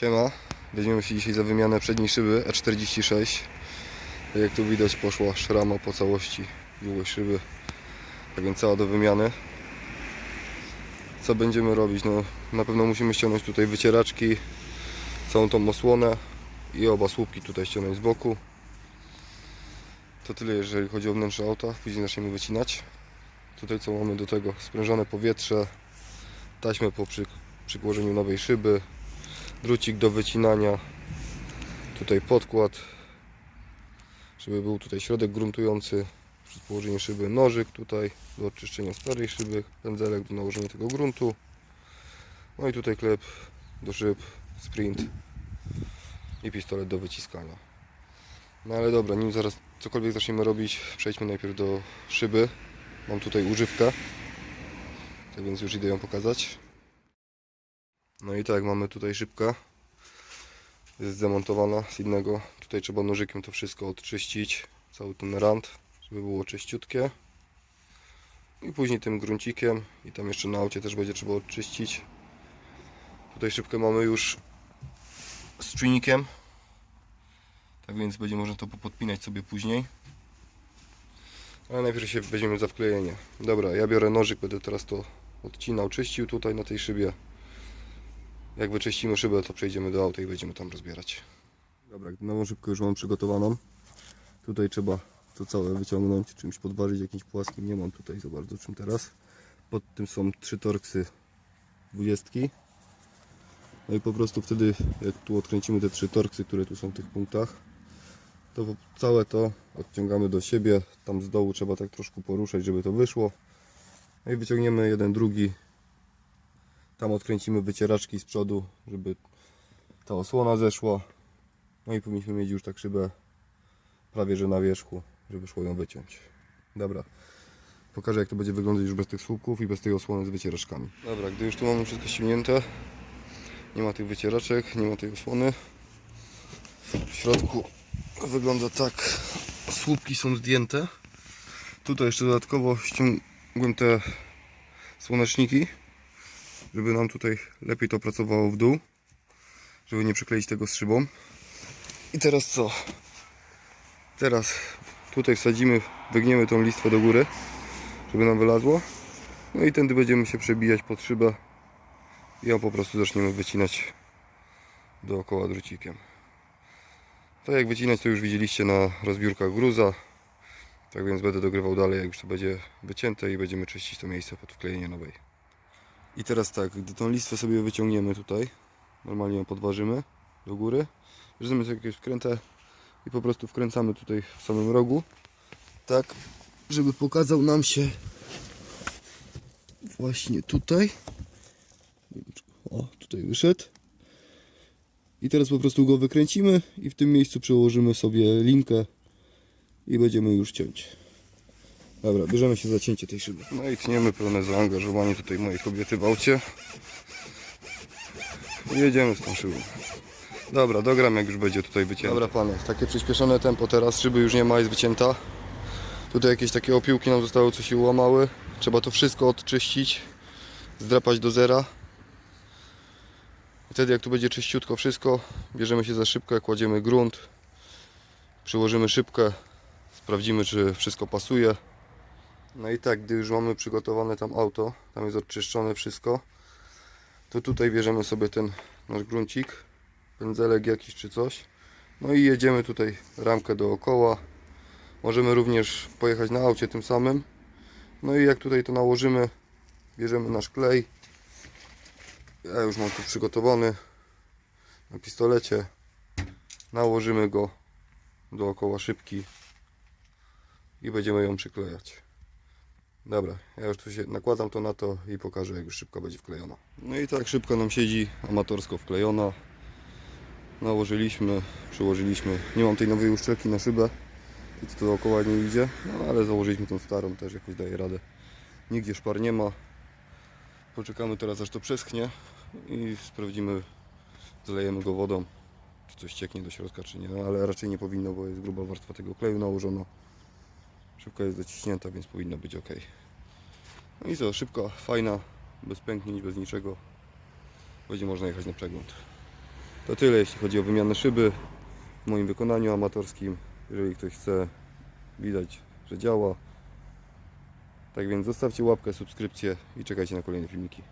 Siema, weźmiemy się dzisiaj za wymianę przedniej szyby E46. Tak jak tu widać poszła szrama po całości długość szyby. Tak więc cała do wymiany. Co będziemy robić? No, na pewno musimy ściągnąć tutaj wycieraczki, całą tą osłonę i oba słupki tutaj ściągnąć z boku. To tyle jeżeli chodzi o wnętrze auta, później zaczniemy wycinać. Tutaj co mamy do tego? Sprężone powietrze, taśmę po przy, przykłożeniu nowej szyby, drucik do wycinania, tutaj podkład, żeby był tutaj środek gruntujący przy położeniu szyby, nożyk tutaj do oczyszczenia starej szyby, pędzelek do nałożenia tego gruntu, no i tutaj klep do szyb, sprint i pistolet do wyciskania. No ale dobra, nim zaraz cokolwiek zaczniemy robić, przejdźmy najpierw do szyby. Mam tutaj używkę, tak więc już idę ją pokazać. No i tak, mamy tutaj szybkę. Jest zamontowana z innego. Tutaj trzeba nożykiem to wszystko odczyścić. Cały ten rand, żeby było czyściutkie. I później tym gruncikiem. I tam jeszcze na aucie też będzie trzeba odczyścić. Tutaj szybkę mamy już z czujnikiem. Tak więc będzie można to popodpinać sobie później. Ale najpierw się weźmiemy za wklejenie. Dobra, ja biorę nożyk, będę teraz to odcinał, czyścił tutaj na tej szybie. Jak wyczyścimy szybę, to przejdziemy do auta i będziemy tam rozbierać. Dobra, nową szybkę już mam przygotowaną. Tutaj trzeba to całe wyciągnąć, czymś podważyć, jakimś płaskim. Nie mam tutaj za bardzo czym teraz. Pod tym są trzy torksy dwudziestki. No i po prostu wtedy, jak tu odkręcimy te trzy torksy, które tu są w tych punktach, to całe to odciągamy do siebie. Tam z dołu trzeba tak troszkę poruszać, żeby to wyszło. No i wyciągniemy jeden, drugi. Tam odkręcimy wycieraczki z przodu, żeby ta osłona zeszła. No i powinniśmy mieć już tak szybę prawie że na wierzchu, żeby szło ją wyciąć. Dobra. Pokażę jak to będzie wyglądać już bez tych słupków i bez tej osłony z wycieraczkami. Dobra, gdy już tu mamy wszystko ściągnięte, nie ma tych wycieraczek, nie ma tej osłony. W środku wygląda tak. Słupki są zdjęte. Tutaj jeszcze dodatkowo ściągłem te słoneczniki, żeby nam tutaj lepiej to pracowało w dół, żeby nie przykleić tego z szybą. I teraz co? Teraz tutaj wsadzimy, wygniemy tą listwę do góry, żeby nam wylazło. No i tędy będziemy się przebijać pod szybę i ją po prostu zaczniemy wycinać dookoła drucikiem. Tak jak wycinać to już widzieliście na rozbiórkach gruza. Tak więc będę dogrywał dalej jak już to będzie wycięte i będziemy czyścić to miejsce pod wklejenie nowej. I teraz tak, gdy tą listwę sobie wyciągniemy tutaj, normalnie ją podważymy do góry, bierzemy sobie jakieś wkrętę i po prostu wkręcamy tutaj w samym rogu, tak, żeby pokazał nam się właśnie tutaj. O, tutaj wyszedł. I teraz po prostu go wykręcimy i w tym miejscu przełożymy sobie linkę i będziemy już ciąć. Dobra, bierzemy się za cięcie tej szyby. No i tniemy pełne zaangażowanie tutaj mojej kobiety w aucie. I jedziemy z tą szybą. Dobra, dogram jak już będzie tutaj wycięte. Dobra panie, takie przyspieszone tempo teraz, szyby już nie ma, jest wycięta. Tutaj jakieś takie opiłki nam zostały, co się ułamały. Trzeba to wszystko odczyścić, zdrapać do zera. I Wtedy jak tu będzie czyściutko wszystko, bierzemy się za szybkę, kładziemy grunt, przyłożymy szybkę, sprawdzimy czy wszystko pasuje. No i tak, gdy już mamy przygotowane tam auto, tam jest odczyszczone wszystko, to tutaj bierzemy sobie ten nasz gruncik, pędzelek jakiś czy coś. No i jedziemy tutaj ramkę dookoła. Możemy również pojechać na aucie tym samym. No i jak tutaj to nałożymy, bierzemy nasz klej. Ja już mam tu przygotowany na pistolecie. Nałożymy go dookoła szybki i będziemy ją przyklejać. Dobra, ja już tu się nakładam to na to i pokażę jak już szybko będzie wklejona. No i tak szybko nam siedzi amatorsko wklejona. Nałożyliśmy, przyłożyliśmy. Nie mam tej nowej uszczelki na szybę, nic tu dookoła nie idzie, no ale założyliśmy tą starą, też jakoś daje radę. Nigdzie szpar nie ma. Poczekamy teraz aż to przeschnie i sprawdzimy, zalejemy go wodą, czy coś cieknie do środka, czy nie, no, ale raczej nie powinno, bo jest gruba warstwa tego kleju nałożona. Szybka jest dociśnięta, więc powinno być ok. No i co, szybka, fajna, bez pęknięć, bez niczego. Będzie można jechać na przegląd. To tyle jeśli chodzi o wymianę szyby w moim wykonaniu amatorskim. Jeżeli ktoś chce, widać, że działa. Tak więc zostawcie łapkę, subskrypcję i czekajcie na kolejne filmiki.